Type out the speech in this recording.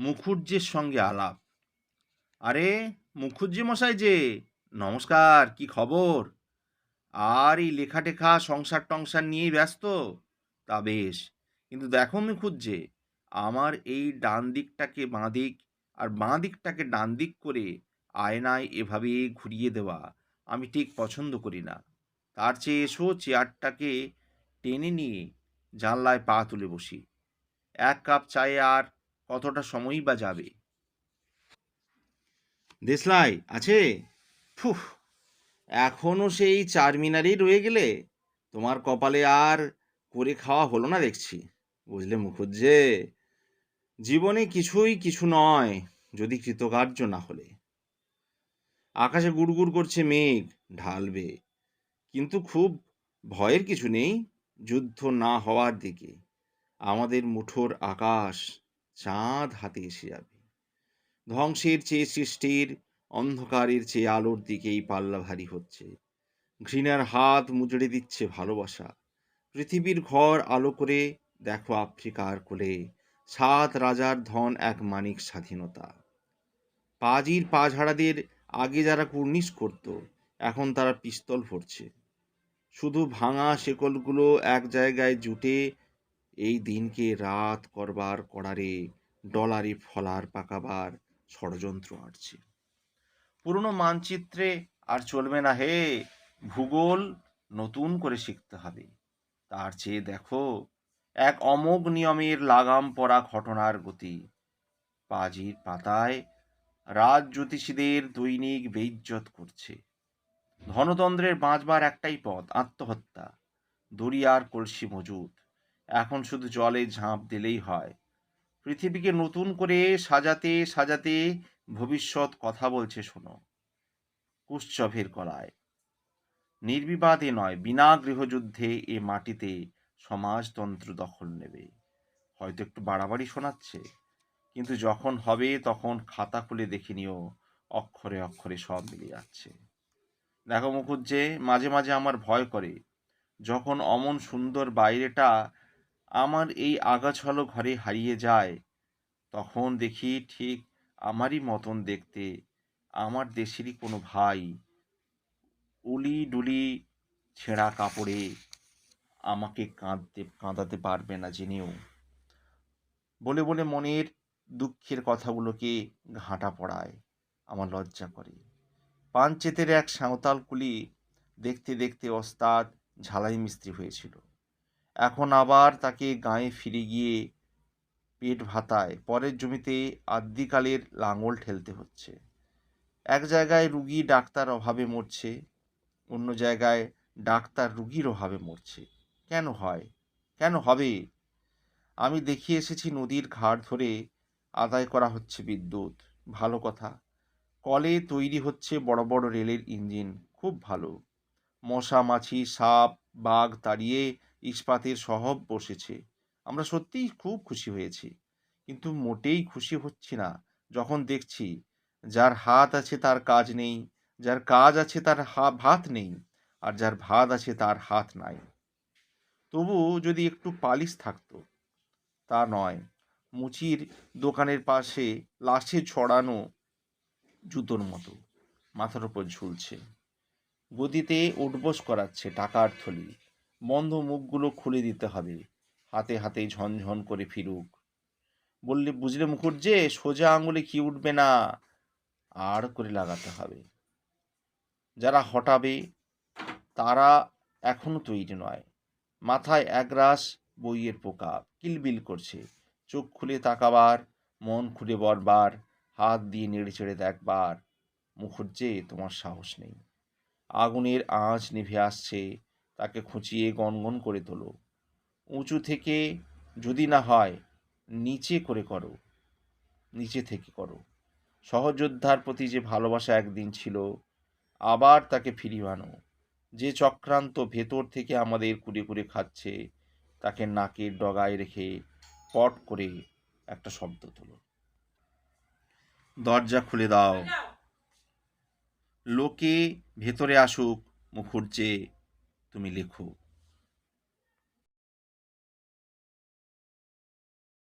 মুখুজ্জের সঙ্গে আলাপ। আরে মুখুজ্জি মশাই যে, নমস্কার, কি খবর? আর এই লেখা টেখা সংসার টংসার নিয়েই ব্যস্ত? তা বেশ, কিন্তু দেখো মুখুজ্জে আমার এই ডান দিকটাকে বাঁ দিক আর বাঁ দিকটাকে ডান দিক করে আয়নায় এভাবে ঘুরিয়ে দেওয়া আমি ঠিক পছন্দ করি না। তার চেয়ে এসো চেয়ারটাকে টেনে নিয়ে জানলায় পা তুলে বসি। এক কাপ চায়ে আর কতটা সময়ই বা যাবে। দেশলাই, আছে? ফুহ এখনও সেই চারমিনারেই রয়ে গেলে তোমার কপালে আর করে খাওয়া হলো না দেখছি। বুঝলে মুখুজ্জে? জীবনে কিছুই কিছু নয়, যদি কৃতকার্য না হলে। আকাশে গুড়গুড় করছে মেঘ, ঢালবে। কিন্তু খুব ভয়ের কিছু নেই, যুদ্ধ না হওয়ার দিকে। আমাদের মুঠোর আকাশ চাঁদ হাতে এসে যাবে। ধ্বংসের চেয়ে সৃষ্টির অন্ধকারের চেয়ে আলোর দিকেই পাল্লা ভারী হচ্ছে। ঘৃণার হাত মুজড়ে দিচ্ছে ভালোবাসা। পৃথিবীর ঘর আলো করে দেখো আফ্রিকার কোলে সাত রাজার ধন এক মানিক স্বাধীনতা। পাজির পাঝাড়াদের আগে যারা কুর্নিশ করত, এখন তারা পিস্তল ভরছে। শুধু ভাঙা শেকলগুলো এক জায়গায় জুটে এই দিনকে রাত করবার করারে ডলারে ফলার পাকাবার ষড়যন্ত্র আটছে। পুরনো মানচিত্রে আর চলবে না হে, ভূগোল নতুন করে শিখতে হবে। তার চেয়ে দেখো, এক অমোঘ নিয়মের লাগাম পড়া ঘটনার গতি। পাজির পাতায় রাজ জ্যোতিষীদের দৈনিক বেইজ্জত করছে। ধনতন্ত্রের বাঁচবার একটাই পথ, আত্মহত্যা। দরিয়ার কলসি মজুদ এখন শুধু জলে ঝাঁপ দিলেই হয়। পৃথিবীকে নতুন করে সাজাতে সাজাতে ভবিষ্যৎ কথা বলছে শোনো, কুশ্চভের কলায়। নির্বিবাদে নয়, বিনা গৃহযুদ্ধে এ মাটিতে সমাজতন্ত্র দখল নেবে। হয়তো একটু বাড়াবাড়ি শোনাচ্ছে, কিন্তু যখন হবে তখন খাতা খুলে দেখে নিও, অক্ষরে অক্ষরে সব মিলে যাচ্ছে। দেখো মুখুজ্জে মাঝে মাঝে আমার ভয় করে, যখন অমন সুন্দর বাইরেটা আমার এই আগাছালো ঘরে হারিয়ে যায়, তখন দেখি ঠিক আমারই মতন দেখতে, আমার দেশেরই কোনো ভাই। উলি ডুলি ছেঁড়া কাপড়ে আমাকে কাঁদতে, কাঁদাতে পারবে না জেনেও। বলে বলে মনের দুঃখের কথাগুলোকে ঘাঁটা পড়ায়, আমার লজ্জা করে। পাঞ্চেতের এক সাঁওতাল কুলি দেখতে দেখতে ওস্তাদ ঝালাই মিস্ত্রি হয়েছিল। এখন আবার তাকে গায়ে ফিরে গিয়ে পেট ভাতায়। পরের জমিতে আদ্যিকালের লাঙল ঠেলতে হচ্ছে। এক জায়গায় রুগী ডাক্তার অভাবে মরছে, অন্য জায়গায় ডাক্তার রুগীর অভাবে মরছে। কেন হয়? কেন হবে? আমি দেখিয়ে এসেছি নদীর ঘাট ধরে আদায় করা হচ্ছে বিদ্যুৎ। ভালো কথা। কলে তৈরি হচ্ছে বড় বড় রেলের ইঞ্জিন। খুব ভালো। মশা, মাছি, সাপ, বাঘ তাড়িয়ে ইস্পাতের সহব বসেছে। আমরা সত্যিই খুব খুশি হয়েছি। কিন্তু মোটেই খুশি হচ্ছি না। যখন দেখছি, যার হাত আছে তার কাজ নেই, যার কাজ আছে তার ভাত নেই, আর যার ভাত আছে তার হাত নাই। তবু যদি একটু পালিশ থাকতো, তা নয়। মুচির দোকানের পাশে লাশে ছড়ানো জুতোর মতো, মাথার ওপর ঝুলছে। গদিতে উঠবোস করাচ্ছে টাকার থলি। বন্ধ মুখগুলো খুলে দিতে হবে। হাতে হাতে ঝনঝন করে ফিরুক। বললে, বুঝলে মুখুজ্জে, সোজা আঙুলে কি উঠবে না? আর করে লাগাতে হবে। যারা হটাবে, তারা এখনও তৈরি নয়। মাথায় একরাশ বইয়ের পোকা, কিলবিল করছে। চোখ খুলে তাকাবার, মন খুলে বরবার হাত দিয়ে নেড়ে চেড়ে দেখবার। মুখুজ্জে, তোমার সাহস নেই। আগুনের আঁচ নিভে আসছে। তাকে খুঁচিয়ে গনগন করে তোলো। উঁচু থেকে যদি না হয় নিচে করে করো। নিচে থেকে করো। সহযোদ্ধার প্রতি যে ভালোবাসা একদিন ছিল আবার তাকে ফিরিয়ে আনো। যে চক্রান্ত ভেতর থেকে আমাদের কুড়ে কুড়ে খাচ্ছে তাকে নাকের ডগায় রেখে পট করে একটা শব্দ তোলো। দরজা খুলে দাও। লোকে ভেতরে আসুক মুখুজ্জে তুমি লেখো।